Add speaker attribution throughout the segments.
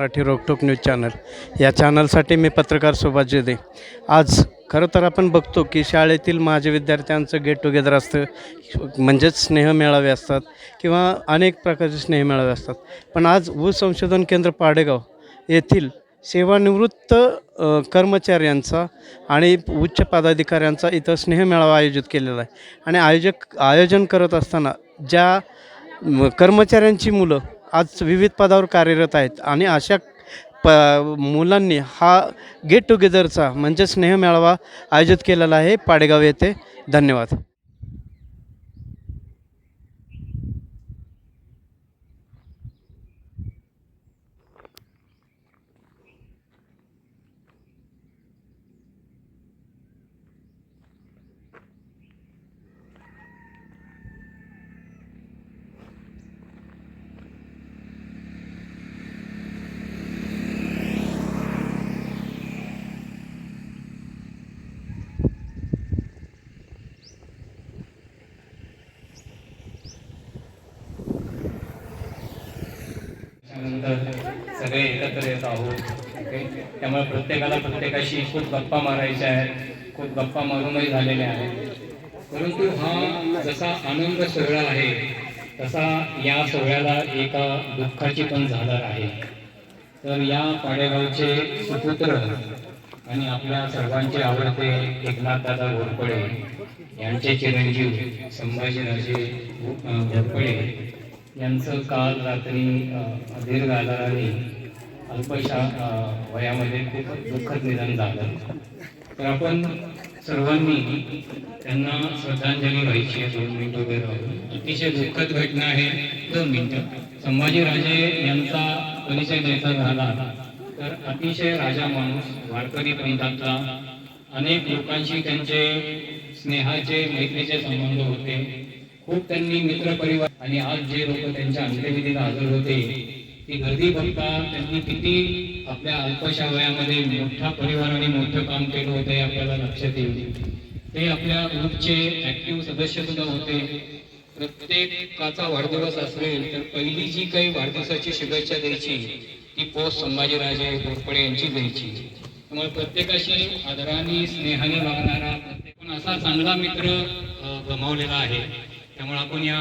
Speaker 1: मराठी रोकटोक news channel. या चॅनलसाठी मी पत्रकार सुभाष जेदे. आज खरं तर आपण बघतो की शाळेतील माझ्या विद्यार्थ्यांचं गेट टुगेदर असतं. म्हणजेच स्नेहमेळावे असतात किंवा अनेक प्रकारचे स्नेहमेळावे असतात. पण आज ऊस संशोधन केंद्र पाडेगाव येथील सेवानिवृत्त कर्मचाऱ्यांचा आणि उच्च पदाधिकाऱ्यांचा इथं स्नेहमेळावा आयोजित केलेला आहे. आणि आयोजक आयोजन करत असताना ज्या कर्मचाऱ्यांची मुलं आज विविध पदावर कार्यरत आहेत आणि अशा प मुलांनी हा गेट टुगेदरचा म्हणजे स्नेहमेळावा आयोजित केलेला आहे पाडेगाव येथे. धन्यवाद
Speaker 2: त्यानंतर सगळे एकत्र येत आहोत ओके त्यामुळे प्रत्येकाला प्रत्येकाशी खूप गप्पा मारायच्या आहेत खूप गप्पा मारूनही झालेल्या आहेत. परंतु हा जसा आनंद सोहळा आहे तसा या सोहळ्याला एका दुःखाची पण झालर आहे. तर या पाडेगावचे सुपुत्र आणि आपल्या सर्वांचे आवडते एकनाथदादा घोरपडे यांचे चिरंजीव संभाजीराजे घोरपडे यांचं काल रात्री दीर्घ आजाराने अल्पशा वयामध्ये खूप दुःखद निधन झालं. तर आपण सर्वांनी त्यांना श्रद्धांजली व्हायची आहे. दोन मिनिटं उभे राहून. अतिशय दुःखद घटना आहे. दोन मिनिटं. संभाजीराजे यांचा परिचय द्यायचा झाला. तर अतिशय राजा माणूस वारकरी पंथातला अनेक लोकांशी त्यांचे स्नेहाचे मैत्रीचे संबंध होते. खूप त्यांनी मित्र परिवार आणि आज जे लोक त्यांच्या अंत्यविधीला हजर होते ती गर्दी बघता त्यांनी किती आपल्या अल्पशा वयामध्ये मोठा परिवाराने मोठं काम केलं होतं हे आपल्याला लक्षात येईल. ते आपल्या ग्रुपचे ऍक्टिव्ह सदस्य सुद्धा होते. प्रत्येकाचा वाढदिवस असेल तर पहिली जी काही वाढदिवसाची शुभेच्छा द्यायची ती पोस्ट संभाजीराजे घोरपडे यांची द्यायची. त्यामुळे प्रत्येकाशी आदराने स्नेहाने वागणारा प्रत्येक पण असा चांगला मित्र गमावलेला आहे. त्यामुळे आपण या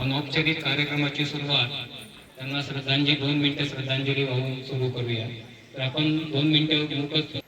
Speaker 2: अनौपचारिक कार्यक्रमाची सुरुवात त्यांना श्रद्धांजली दोन मिनिटं श्रद्धांजली वाहून सुरू करूया. तर आपण दोन मिनिटं ग्रुपच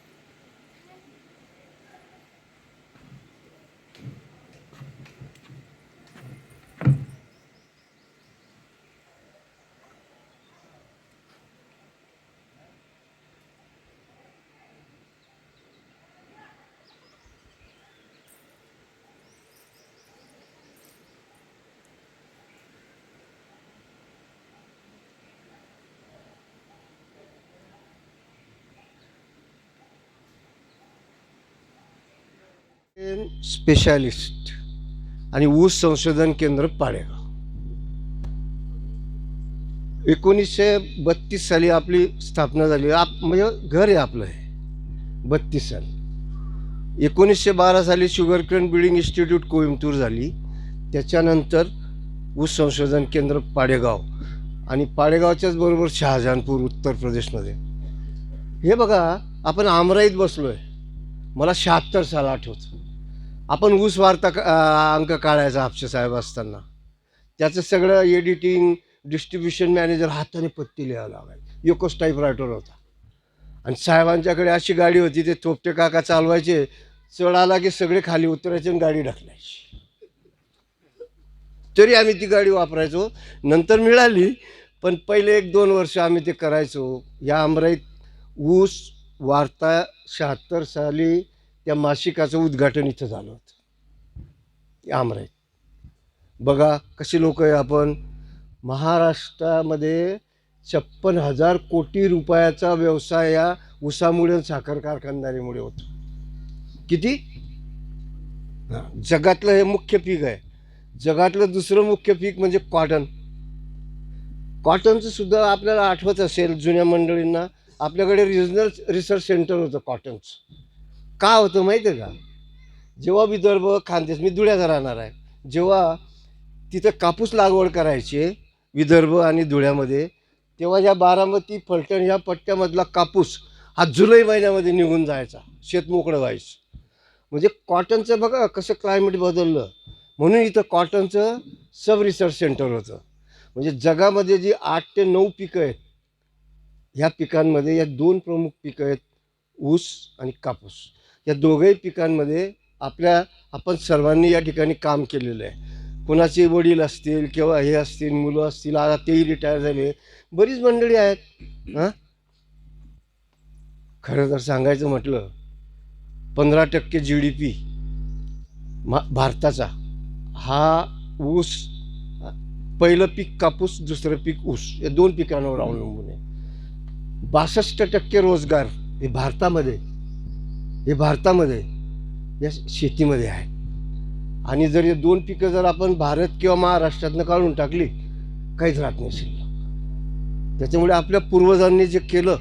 Speaker 3: स्पेशालिस्ट आणि ऊस संशोधन केंद्र पाडेगाव. एकोणीसशे बत्तीस साली आपली स्थापना झाली. आप म्हणजे घर आहे आपलं हे. बत्तीस साली. एकोणीसशे बारा साली शुगर बिल्डिंग इन्स्टिट्यूट कोइंबतूर झाली. त्याच्यानंतर ऊस संशोधन केंद्र पाडेगाव आणि पाडेगावच्याच बरोबर शहाजहानपूर उत्तर प्रदेशमध्ये. हे बघा आपण आमराईत बसलो आहे मला शहात्तर साल आठवतं. आपण ऊस वार्ता अंक काढायचा हापशे साहेब असताना. त्याचं सगळं एडिटिंग डिस्ट्रीब्युशन मॅनेजर हाताने पत्ती लिहायला लागायचं. एकच टाईपरायटर होता. आणि साहेबांच्याकडे अशी गाडी होती ते थोपटे काका चालवायचे चढ आला की सगळे खाली उतरायचे आणि गाडी ढकलायची. तरी आम्ही ती गाडी वापरायचो. नंतर मिळाली पण पहिले एक दोन वर्ष आम्ही ते करायचो. या अमराईत ऊस वार्ता शहात्तर साली त्या मासिकाचं उद्घाटन इथं झालं होतं. आमराईत बघा कसे लोक आहे आपण. महाराष्ट्रामध्ये छप्पन हजार कोटी रुपयाचा व्यवसाय या ऊसामुळे साखर कारखानदारीमुळे होतो. किती? जगातलं हे मुख्य पीक आहे. जगातलं दुसरं मुख्य पीक म्हणजे कॉटन. कॉटनचं सुद्धा आपल्याला आठवत असेल जुन्या मंडळींना आपल्याकडे रिजनल रिसर्च सेंटर होतं कॉटनचं. का होतं माहिती आहे का? जेव्हा विदर्भ खानदेश मी धुळ्याचा राहणार आहे. जेव्हा तिथं कापूस लागवड करायची विदर्भ आणि धुळ्यामध्ये तेव्हा ज्या बारामती फलटण ह्या पट्ट्यामधला कापूस हा जुलै महिन्यामध्ये निघून जायचा शेत मोकळं व्हायचं. म्हणजे कॉटनचं बघा कसं क्लायमेट बदललं. म्हणून इथं कॉटनचं सब रिसर्च सेंटर होतं. म्हणजे जगामध्ये जी आठ ते नऊ पिकं आहेत ह्या पिकांमध्ये या दोन प्रमुख पिकं आहेत ऊस आणि कापूस. या दोघंही पिकांमध्ये आपल्या आपण सर्वांनी या ठिकाणी काम केलेलं आहे. कुणाचे वडील असतील किंवा हे असतील मुलं असतील आता तेही रिटायर झाले. बरीच मंडळी आहेत. हां? खरं तर सांगायचं म्हटलं पंधरा टक्के जी डी पी मा भारताचा हा ऊस पहिलं पीक कापूस दुसरं पीक ऊस या दोन पिकांवर अवलंबून आहे. बासष्ट टक्के रोजगार हे भारतामध्ये हे भारतामध्ये या शेतीमध्ये आहे. आणि जर हे दोन पिकं जर आपण भारत किंवा महाराष्ट्रातनं काढून टाकली काहीच राहत नाही शिल्लक त्याच्यामुळे आपल्या पूर्वजांनी जे केलं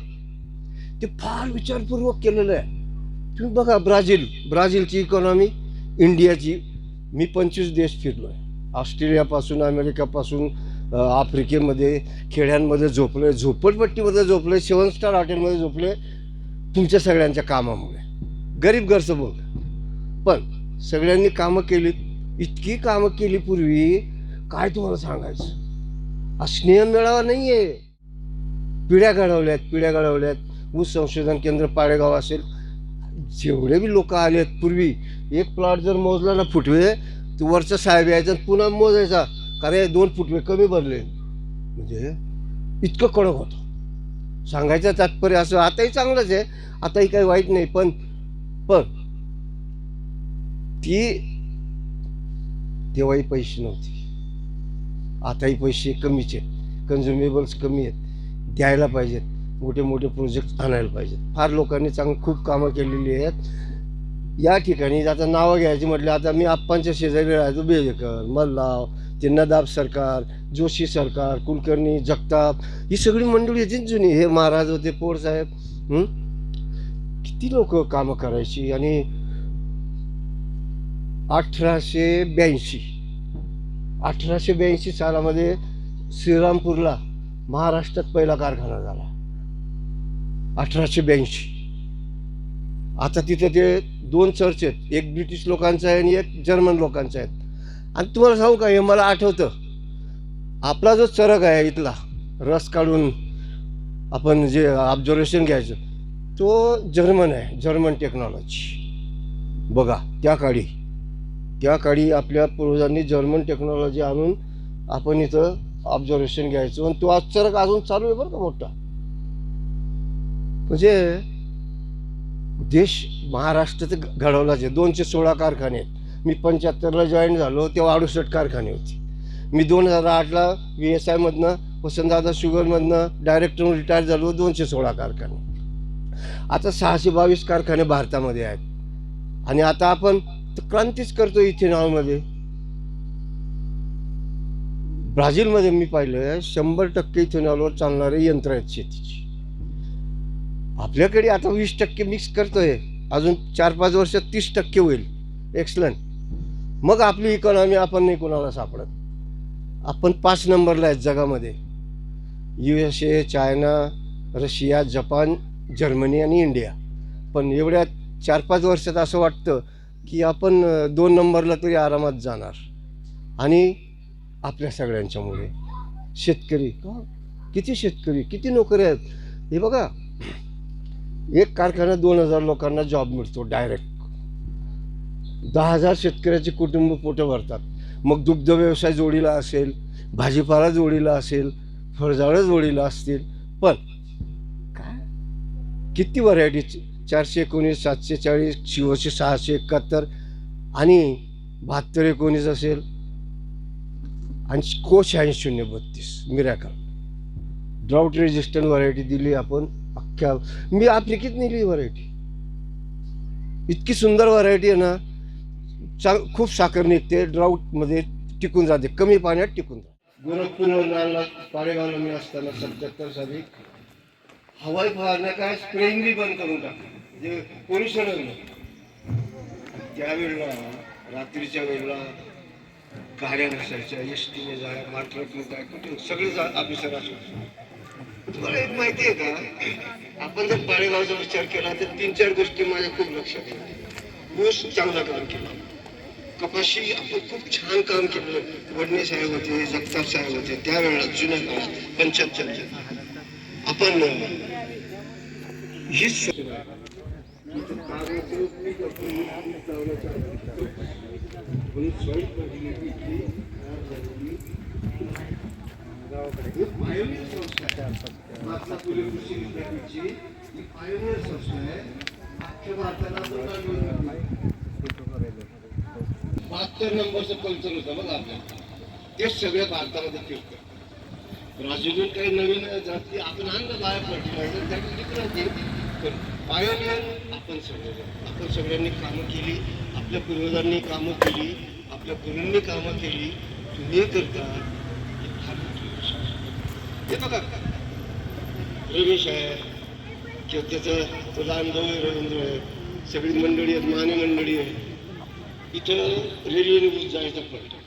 Speaker 3: ते फार विचारपूर्वक केलेलं आहे. तुम्ही बघा ब्राझील ब्राझीलची इकॉनॉमी इंडियाची. मी पंचवीस देश फिरलो आहे ऑस्ट्रेलियापासून अमेरिकापासून आफ्रिकेमध्ये खेड्यांमध्ये झोपले झोपडपट्टीमध्ये झोपले सेवन स्टार हॉटेलमध्ये झोपले तुमच्या सगळ्यांच्या कामामुळे. गरीब घरचं बोल पण सगळ्यांनी कामं केली इतकी कामं केली पूर्वी काय तुम्हाला सांगायचं? हा स्नेह मिळावा नाही आहे पिढ्या घडवल्यात पिढ्या घडवल्यात. ऊस संशोधन केंद्र पाडेगाव असेल. जेवढे बी लोक आलेत पूर्वी एक प्लॉट जर मोजला ना फुटवे तर वरचा साहेब यायचा आणि पुन्हा मोजायचा. कारण दोन फुटवे कमी भरले. म्हणजे इतकं कडक होतं. सांगायचं तात्पर्य असं आताही चांगलंच आहे. आताही काही वाईट नाही पण पण ती तेव्हाही पैसे नव्हती. आताही पैसे कमीचे आहेत. कन्झ्युमेबल्स कमी आहेत. द्यायला पाहिजेत. मोठे मोठे प्रोजेक्ट आणायला पाहिजेत. फार लोकांनी चांग खूप कामं केलेली आहेत. या ठिकाणी आता नावं घ्यायची म्हटलं आता मी आप्पांच्या शेजारी राहायचो बेजेकर मल्लाव ते नदाब सरकार जोशी सरकार कुलकर्णी जगताप ही सगळी मंडळी होती जुनी. हे महाराज होते पोर साहेब किती लोक कामं करायची? आणि अठराशे ब्याऐंशी अठराशे ब्याऐंशी सालामध्ये श्रीरामपूरला महाराष्ट्रात पहिला कारखाना झाला. अठराशे ब्याऐंशी. आता तिथं ते दोन चर्च आहेत. एक ब्रिटिश लोकांचा आहे आणि एक जर्मन लोकांचा आहे. आणि तुम्हाला सांगू का हे मला आठवतं. आपला जो चरक आहे इथला रस काढून आपण जे ऑब्झर्वेशन घ्यायचं तो जर्मन आहे जर्मन टेक्नॉलॉजी बघा त्या काळी त्या काळी आपल्या पूर्वजांनी जर्मन टेक्नॉलॉजी आणून आपण इथं ऑब्झर्वेशन घ्यायचो आणि तो आश्चर्य अजून चालू आहे बरं का मोठा. म्हणजे देश महाराष्ट्राचं घडवलाच आहे दोनशे सोळा कारखाने आहेत. मी पंच्याहत्तरला जॉईन झालो तेव्हा अडुसष्ट कारखाने होते. मी दोन हजार आठला व्ही एस आयमधनं वसंतदादा शुगरमधनं डायरेक्टर रिटायर झालो दोनशे सोळा कारखाने. आता सहाशे बावीस कारखाने भारतामध्ये आहेत. आणि आता आपण क्रांतीच करतो इथेनॉलमध्ये. ब्राझीलमध्ये मी पाहिलं शंभर टक्के इथेनॉलवर चालणारे यंत्र आहेत शेतीची. आपल्याकडे आता वीस टक्के मिक्स करतोय. अजून चार पाच वर्षात तीस टक्के होईल. एक्सलंट मग आपली इकॉनॉमी आपण नाही कोणाला सापडत. आपण पाच नंबरला आहेत जगामध्ये. U S A China Russia Japan Germany आणि इंडिया. पण एवढ्या चार पाच वर्षात असं वाटतं की आपण दोन नंबरला तरी आरामात जाणार. आणि आपल्या सगळ्यांच्यामुळे. शेतकरी का? किती शेतकरी किती नोकरी आहेत? हे बघा एक कारखाना दोन हजार लोकांना जॉब मिळतो डायरेक्ट दहा हजार शेतकऱ्याचे कुटुंब पोटं भरतात. मग दुग्ध व्यवसाय जोडीला असेल भाजीपाला जोडीला असेल फळझाडं जोडीला असतील. पण किती व्हरायटी चारशे एकोणीस सातशे चाळीस शिवशे सहाशे एकाहत्तर आणि बहात्तर एकोणीस असेल. आणि को शहाऐंशी शून्य बत्तीस. मिराकल. ड्राऊट रेजिस्टंट व्हरायटी दिली आपण. अख्ख्या मी आफ्रिकेत नेली व्हरायटी इतकी सुंदर व्हरायटी आहे ना. चांग खूप साखर निघते. ड्राऊटमध्ये टिकून जाते. कमी पाण्यात टिकून जाते. गोरखपूरला पाडेगावला मी असताना सत्याहत्तर साली हवाई फवारण्या काय स्प्रेइंगली बंद करून टाकली म्हणजे कोणी सोडत नाही. त्यावेळेला रात्रीच्या वेळेला गाड्या नसायच्या एस टीने जाय मार्ट्रकने जाय कुठे सगळे जा ऑफिसर असायचे तुम्हाला एक माहिती आहे का? आपण जर पाळेगावचा विचार केला तर तीन चार गोष्टी माझ्या खूप लक्षात येतात ऊस चांगला काम केला. कपाशी आपण खूप छान काम केलं. वडणे साहेब होते जगताप साहेब होते त्यावेळेला जुन्या काळात पंच्याहत्तरच्या आपण हीच ही आहे. भारताला बहात्तर नंबरचं कल्चर होतं बघा आपल्याला ते सगळ्या भारतामध्ये फिरतं राजून काही नवीन जाती आपण आणलं बाहेर फर्टिलायझर त्याची विक्री पण पायोनियर आपण सगळे आपण सगळ्यांनी कामं केली आपल्या पूर्वजांनी कामं केली आपल्या पूर्वींनी कामं केली. तुम्ही करता हे बघा रमेश आहे किंवा त्याचं तो लहान भाऊ आहे रवींद्र आहे. सगळी मंडळी आहेत माने मंडळी आहे इथं रेल्वेने जायचं जायचा पडतो.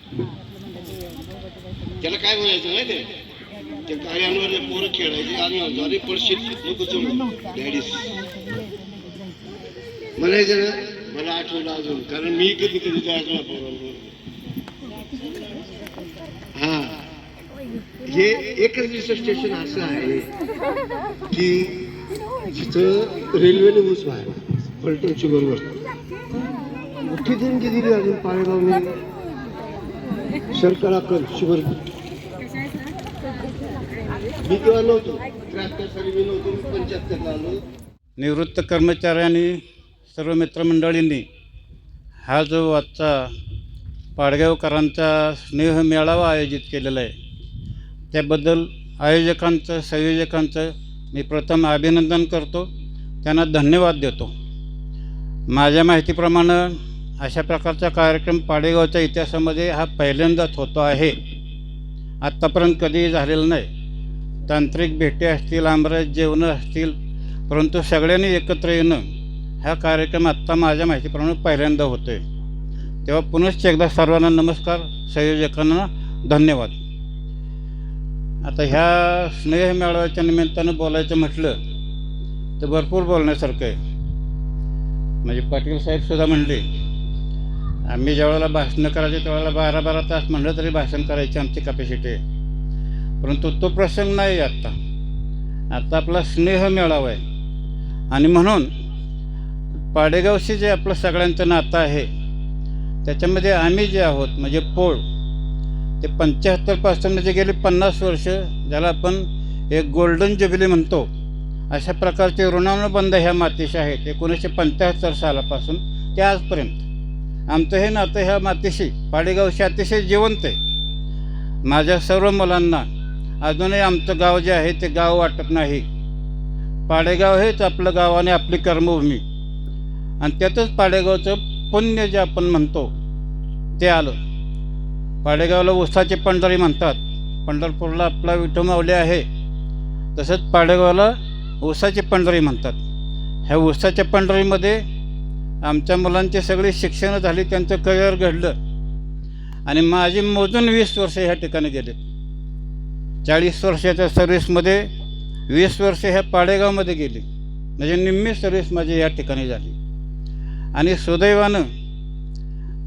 Speaker 3: त्याला काय म्हणायचं माहिती आहे? त्या कार्यांवर पोरं खेळायचे. आणि अरे पडशील नको चढू डॅडीस म्हणायचं ना मला आठवलं अजून कारण मी कधी कधी जायचो हा. हे एकच दिवस स्टेशन असं आहे की जिथं रेल्वेने ऊस व्हायला पलटणची बरोबर. मोठी देणगी दिली अजून पाळेगावने. सरकाराकडे शुगर मी तेव्हा नव्हतो. त्र्याहत्तर साली मी नव्हतो मी पंच्याहत्तरला आलो.
Speaker 4: निवृत्त कर्मचाऱ्यांनी सर्व मित्रमंडळींनी हा जो आजचा पाडगावकरांचा स्नेह मेळावा आयोजित केलेला आहे त्याबद्दल आयोजकांचं संयोजकांचं मी प्रथम अभिनंदन करतो. त्यांना धन्यवाद देतो. माझ्या माहितीप्रमाणे अशा प्रकारचा कार्यक्रम पाडेगावच्या इतिहासामध्ये हा पहिल्यांदाच होतो आहे. आत्तापर्यंत कधीही झालेला नाही. तांत्रिक भेटी असतील आमरस जेवणं असतील परंतु सगळ्यांनी एकत्र येणं हा कार्यक्रम आत्ता माझ्या माहितीप्रमाणे पहिल्यांदा होतो आहे तेव्हा पुनश्च एकदा सर्वांना नमस्कार संयोजकांना धन्यवाद. आता ह्या स्नेह मेळाव्याच्या निमित्तानं बोलायचं म्हटलं तर भरपूर बोलण्यासारखं आहे. म्हणजे पाटील साहेबसुद्धा म्हणले आम्ही ज्यावेळेला भाषणं करायचे त्यावेळेला बारा बारा तास म्हणलं तरी भाषण करायची आमची कॅपॅसिटी आहे. परंतु तो प्रसंग नाही आत्ता. आता आपला स्नेह मेळावा आहे. आणि म्हणून पाडेगावशी जे आपलं सगळ्यांचं नातं आहे त्याच्यामध्ये आम्ही जे आहोत म्हणजे पोळ ते पंच्याहत्तरपासून म्हणजे गेली पन्नास वर्ष ज्याला आपण एक गोल्डन जुबिली म्हणतो अशा प्रकारचे ऋणानुबंध ह्या मातीशी आहेत. एकोणीसशे पंच्याहत्तर सालापासून ते आजपर्यंत. आमचं हे नातं ह्या मातीशी पाडेगावशी अतिशय जिवंत आहे. माझ्या सर्व मुलांना अजूनही आमचं गाव जे आहे ते गाव वाटत नाही. पाडेगाव हेच आपलं गाव आणि आपली कर्मभूमी. आणि त्यातच पाडेगावचं पुण्य जे आपण म्हणतो ते आलं. पाडेगावला उसाचे पंढरी म्हणतात. पंढरपूरला आपला विठू आहे. तसंच पाडेगावला उसाची पंढरी म्हणतात. ह्या उसाच्या पंढरीमध्ये आमच्या मुलांचे सगळी शिक्षणं झाली त्यांचं करिअर घडलं. आणि माझी मोजून वीस वर्ष ह्या ठिकाणी गेले चाळीस वर्षाच्या सर्व्हिसमध्ये वीस वर्ष ह्या पाडेगावमध्ये गेली. म्हणजे निम्मी सर्व्हिस माझी या ठिकाणी झाली. आणि सुदैवानं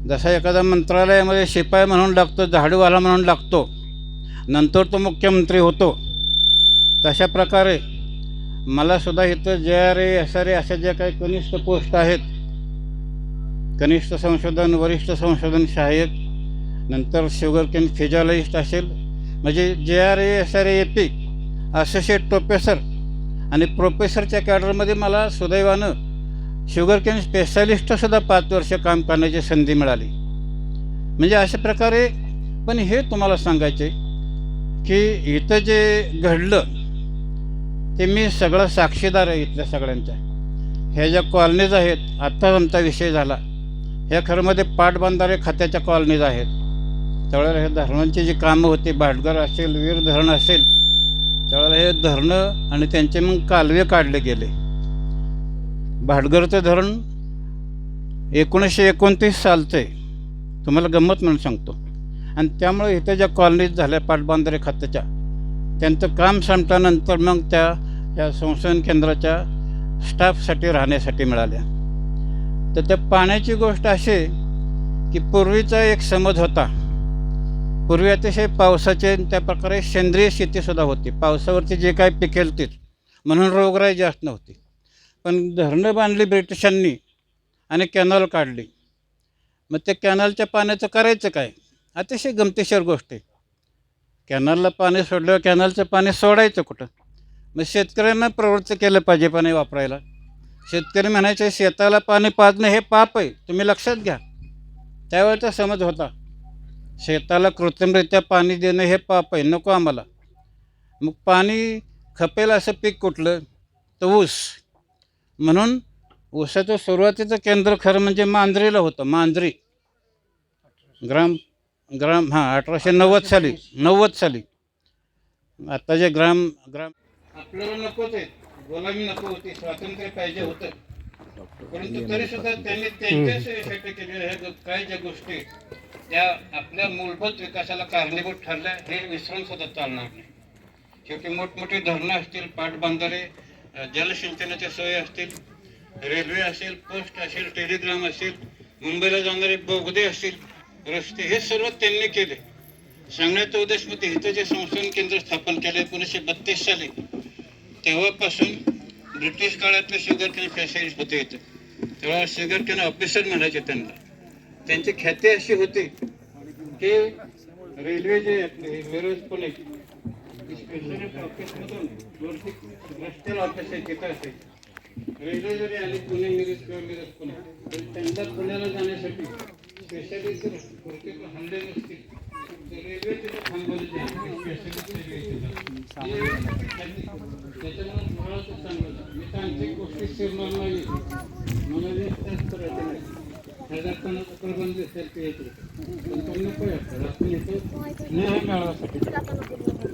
Speaker 4: जसा एखादा मंत्रालयामध्ये शिपाई म्हणून लागतो झाडूवाला म्हणून लागतो नंतर तो मुख्यमंत्री होतो तशा प्रकारे मलासुद्धा इथं J R A S R A अशा ज्या काही कनिष्ठ पोस्ट आहेत कनिष्ठ संशोधन वरिष्ठ संशोधन सहाय्यक नंतर शुगर केन फिजॉलॉजिस्ट असेल म्हणजे J R A S R A P associate professor आणि प्रोफेसरच्या कॅडरमध्ये मला सुदैवानं शुगर केन स्पेशालिस्टसुद्धा पाच वर्ष काम करण्याची संधी मिळाली. म्हणजे अशा प्रकारे पण हे तुम्हाला सांगायचे की इथं जे घडलं ते मी सगळं साक्षीदार आहे इथल्या सगळ्यांच्या. ह्या ज्या कॉलनीज आहेत आत्ताच आमचा विषय झाला. ह्या खरंमध्ये पाटबंधारे खात्याच्या कॉलनीज आहेत. त्यावेळेला हे धरणांची जी कामं होती भाटघर असेल वीर धरण असेल त्यावेळेला हे धरणं आणि त्यांचे मग कालवे काढले गेले. भाटघरचं धरण एकोणीसशे एकोणतीस सालचं आहे. तुम्हाला गंमत म्हणून सांगतो. आणि त्यामुळे इथं ज्या कॉलनीज झाल्या पाटबंधारे खात्याच्या त्यांचं काम संपल्यानंतर मग त्या या संशोधन केंद्राच्या स्टाफसाठी राहण्यासाठी मिळाल्या. तर त्या पाण्याची गोष्ट अशी की पूर्वीचा एक समज होता पूर्वी अतिशय पावसाचे त्या प्रकारे सेंद्रिय शेतीसुद्धा होती. पावसावरती जे काय पिकेल तेच म्हणून रोगराई जास्त नव्हती. पण धरणं बांधली ब्रिटिशांनी आणि कॅनल काढली. मग त्या कॅनलच्या पाण्याचं करायचं काय? अतिशय गमतीशीर गोष्ट आहे. कॅनलला पाणी सोडल्यावर कॅनलचं पाणी सोडायचं कुठं? मग शेतकऱ्यांना प्रवृत्त केलं पाहिजे पाणी वापरायला. शेतकरी म्हणायचे शेताला पाणी पाजणं हे पाप आहे. तुम्ही लक्षात घ्या. त्यावेळेचा समज होता. शेताला कृत्रिमरित्या पाणी देणं हे पाप आहे नको आम्हाला. मग पाणी खपेल असं पीक कुठलं? तर ऊस. म्हणून ऊसाचं सुरुवातीचं केंद्र खरं म्हणजे मांजरीला होतं मांजरी. ग्राम ग्राम हां अठराशे नव्वद साली नव्वद साली. आता जे ग्राम ग्राम. आपल्याला नकोच आहे. गुलामी नको होती स्वातंत्र्य पाहिजे होतं. परंतु तरी सुद्धा त्यांनी त्यांच्याच यासाठी केलेल्या ह्या काय ज्या गोष्टी त्या आपल्या मूलभूत विकासाला कारणीभूत ठरल्या हे विसरून सुद्धा चालणार नाही. शेवटी मोठमोठी धरणं असतील पाटबंधारे जलसिंचनाच्या सोयी असतील रेल्वे असेल पोस्ट असेल टेलिग्राम असेल मुंबईला जाणारे बोगदे असतील रस्ते हे सर्व त्यांनी केले. सांगण्याचा उद्देशमध्ये इथं जे संशोधन केंद्र स्थापन केले एकोणीसशे बत्तीस साली तेव्हापासून ब्रिटिश काळातले शुगर कॅन स्पेशलिस्ट होते. इथं तेव्हा शुगर कॅन ऑफिसर म्हणायचे त्यांना. त्यांची ख्याती अशी होती की रेल्वे जे आपले मिरज पुणे ऑफिसमधून वरती ऑफिस आहे तिथं रेल्वे जरी आली पुणे मिरज किंवा मिरज पुणे तर त्यांना पुण्याला जाण्यासाठी स्पेशलिस्ट जर पुढचे हल्ले नसतील. तर रेल्वे तिथं थांबवली जाईल रेल्वे त्याच्यामुळे मुळातच चांगलं मी तांत्रिक गोष्टी शिरणार नाही. मला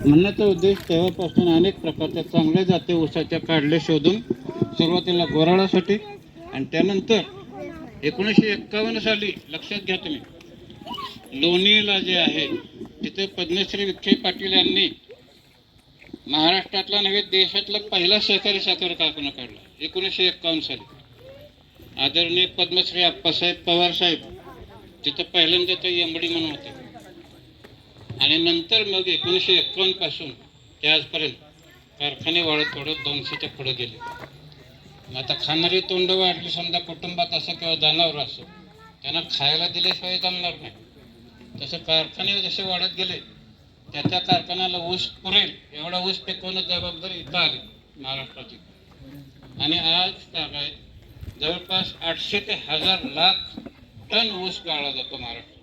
Speaker 4: म्हणण्याचा उद्देश तेव्हापासून अनेक प्रकारच्या चांगल्या जाती ऊसाच्या काढले शोधून सुरुवातीला गोराळासाठी आणि त्यानंतर एकोणीसशे एक्कावन्न साली लक्षात घ्या तुम्ही लोणीला जे आहे तिथे पद्मश्री विखे पाटील यांनी महाराष्ट्रातला नव्हे देशातला पहिला सहकारी साखर कारखाना काढला एकोणीसशे एक्कावन्न साली. आदरणीय पद्मश्री आप्पासाहेब पवार साहेब तिथं पहिल्यांदा ते एमडी म्हणून होते. आणि नंतर मग एकोणीसशे एक्कावन्नपासून ते आजपर्यंत कारखाने वाढत वाढत दोनशेच्या पुढे गेले. मग आता खाणारी तोंड वाढली समजा कुटुंबात असं किंवा जनावर असो त्यांना खायला दिल्याशिवाय जमणार नाही. तसं कारखाने जसे वाढत गेले त्या त्या कारखान्याला ऊस पुरेल एवढा ऊस पिकवणं जबाबदारी इथं आली महाराष्ट्राची. आणि आज काय जवळपास आठशे ते हजार लाख टन ऊस गाळला जातो महाराष्ट्रात.